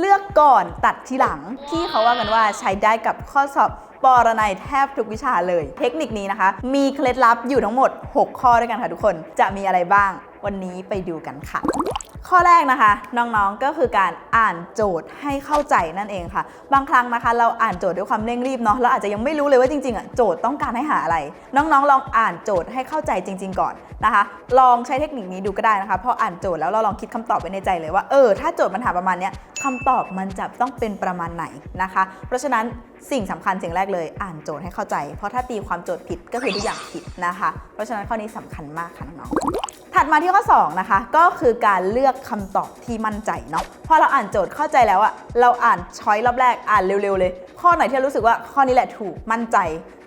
เลือกก่อนตัดทีหลัง ที่เขาว่ากันว่าใช้ได้กับข้อสอบปรนัยแทบทุกวิชาเลย เทคนิคนี้นะคะ มีเคล็ดลับอยู่ทั้งหมด 6 ข้อด้วยกันค่ะทุกคน จะมีอะไรบ้าง วันนี้ไปดูกันค่ะ ข้อแรกนะคะ น้องๆก็คือการอ่านโจทย์ให้เข้าใจนั่นเองค่ะ บางครั้งนะคะ เราอ่านโจทย์ด้วยความเร่งรีบเนาะเราอาจจะยังไม่รู้เลยว่าจริงๆอะโจทย์ต้องการให้หาอะไร น้องๆ ลองอ่านโจทย์ให้เข้าใจจริง ๆ ก่อนนะคะ ลองใช้เทคนิคนี้ดูก็ได้นะคะพออ่านโจทย์แล้วเราลองคิดคำตอบไว้ในใจเลยว่าเออถ้าโจทย์มันถามประมาณเนี้ยคำตอบมันจะต้องเป็นประมาณไหนนะคะ เพราะฉะนั้น สิ่งสำคัญสิ่งแรกเลยอ่านโจทย์ให้เข้าใจ เพราะถ้าตีความโจทย์ผิดก็คือทุกอย่างผิดนะคะ เพราะฉะนั้นข้อนี้สำคัญมากค่ะน้องๆถัดมาที่ข้อ2นะคะก็คือการเลือกคำตอบที่มั่นใจเนาะพอเราอ่านโจทย์เข้าใจแล้วอะเราอ่านช้อยรอบแรกอ่านเร็วๆเลย ข้อไหนที่รู้สึกว่าข้อนี้แหละถูกมั่นใจ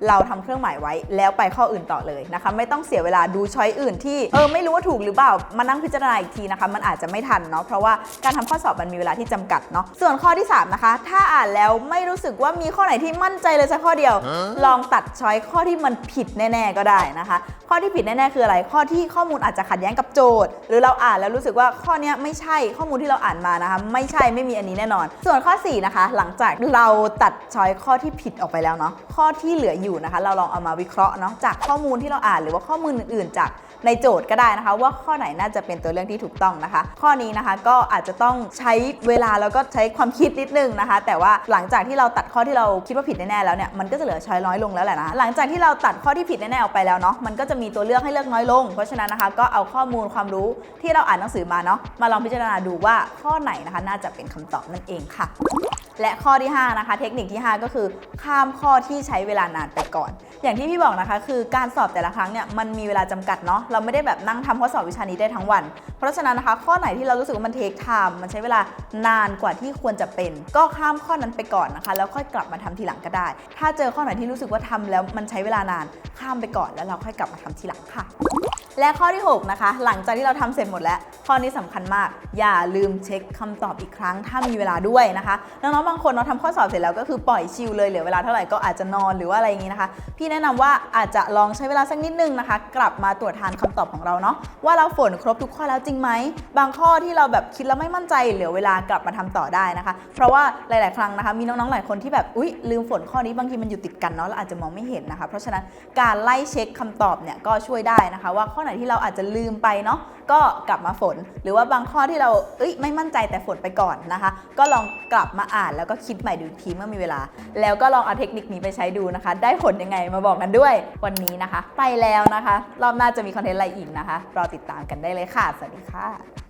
เราทำเครื่องหมายไว้แล้วไปข้ออื่นต่อเลยนะคะ ไม่ต้องเสียเวลาดูช้อยอื่นที่เออไม่รู้ว่าถูกหรือเปล่ามานั่งพิจารณาอีกทีนะคะ มันอาจจะไม่ทันเนาะเพราะว่าการทำข้อสอบมันมีเวลาที่จำกัดเนาะส่วนข้อที่3นะคะถ้าอ่านแล้วไม่รู้สึกว่ามีข้อไหนที่มั่นใจเลยสักข้อเดียว ลองตัดช้อยข้อที่มันผิดแน่ ๆ ก็ได้นะคะ ข้อที่ผิดแน่ๆคืออะไร ข้อที่ข้อมูลอาจจะขัดแย้งกับโจทย์ หรือเราอ่านแล้วรู้สึกว่าข้อเนี้ยไม่ใช่ข้อมูลที่เราอ่านมานะคะ ไม่ใช่ไม่มีอันนี้แน่นอน ส่วนข้อ 4 นะคะ หลังจากเราตัดช้อยข้อที่ผิดออกไปแล้วเนาะข้อที่เหลืออยู่นะคะ เราลองเอามาวิเคราะห์เนาะจากข้อมูลที่เราอ่านหรือว่าข้อมูลอื่นๆ จากในโจทย์ก็ได้นะคะ ว่าข้อไหนน่าจะเป็นตัวเลือกที่ถูกต้องนะคะ ข้อนี้นะคะก็อาจจะต้องใช้เวลาแล้วก็ใช้ความคิดนิดนึงนะคะ แต่ว่าหลังจากที่เราตัดข้อที่เราคิดว่าผิดแน่ๆแล้วเนี่ยมันก็จะเหลือช้อยน้อยลงแล้วแหละนะหลังจากที่เราตัดข้อที่ผิดแน่ๆออกไปแล้วเนาะมันก็จะมีตัวเลือกให้เลือกน้อยลง เพราะฉะนั้นนะคะก็เอาข้อมูลความรู้ที่เราอ่านหนังสือมาเนาะมาลองพิจารณาดูว่าข้อไหนนะคะน่าจะเป็นคำตอบนั่นเองค่ะ และข้อที่ 5 นะคะ เทคนิคที่ 5 ก็คือข้ามข้อที่ใช้เวลานานไปก่อน อย่างที่พี่บอกนะคะ คือการสอบแต่ละครั้งเนี่ยมันมีเวลาจำกัดเนาะเราไม่ได้แบบนั่งทำข้อสอบวิชานี้ได้ทั้งวัน เพราะฉะนั้นนะคะ ข้อไหนที่เรารู้สึกว่ามันเทคไทม์มันใช้เวลานานกว่าที่ควรจะเป็น ก็ข้ามข้อนั้นไปก่อนนะคะ แล้วค่อยกลับมาทำทีหลังก็ได้ ถ้าเจอข้อไหนที่รู้สึกว่าทำแล้วมันใช้เวลานานข้ามไปก่อนแล้วเราค่อยกลับมาทำทีหลังค่ะ และข้อที่ 6 นะคะ หลังจากที่เราทำเสร็จหมดแล้ว ข้อนี้สำคัญมาก อย่าลืมเช็คคำตอบอีกครั้ง ถ้ามีเวลาด้วยนะคะน้องๆบางคนเนาะทำข้อสอบเสร็จแล้วก็คือปล่อยชิลเลยเหลือเวลาเท่าไหร่ก็อาจจะนอนหรือว่าอะไรอย่างนี้นะคะ พี่แนะนำว่าอาจจะลองใช้เวลาสักนิดนึงนะคะ กลับมาตรวจทานคำตอบของเราเนาะว่าเราฝนครบทุกข้อแล้วจริงไหมบางข้อที่เราแบบคิดแล้วไม่มั่นใจเหลือเวลากลับมาทำต่อได้นะคะ เพราะว่าหลาย ๆ ครั้งนะคะ มีน้องๆหลายคนที่แบบอุ๊ยลืมฝนข้อนี้บางทีมันอยู่ติดกันเนาะเราอาจจะมองไม่เห็นนะคะ เพราะฉะนั้นการไล่เช็คคำตอบเนี่ยก็ช่วยได้นะคะว่าข้อไหนที่เราอาจจะลืมไปเนาะก็กลับมาฝน หรือว่าบางข้อที่เราเอ้ยไม่มั่นใจแต่ฝนไปก่อนนะคะ ก็ลองกลับมาอ่านแล้วก็คิดใหม่ดูทีเมื่อมีเวลา แล้วก็ลองเอาเทคนิคนี้ไปใช้ดูนะคะ ได้ผลยังไงมาบอกกันด้วยวันนี้นะคะ ไปแล้วนะคะ รอบหน้าจะมีคอนเทนต์อะไรอีกนะคะรอติดตามกันได้เลยค่ะ สวัสดีค่ะ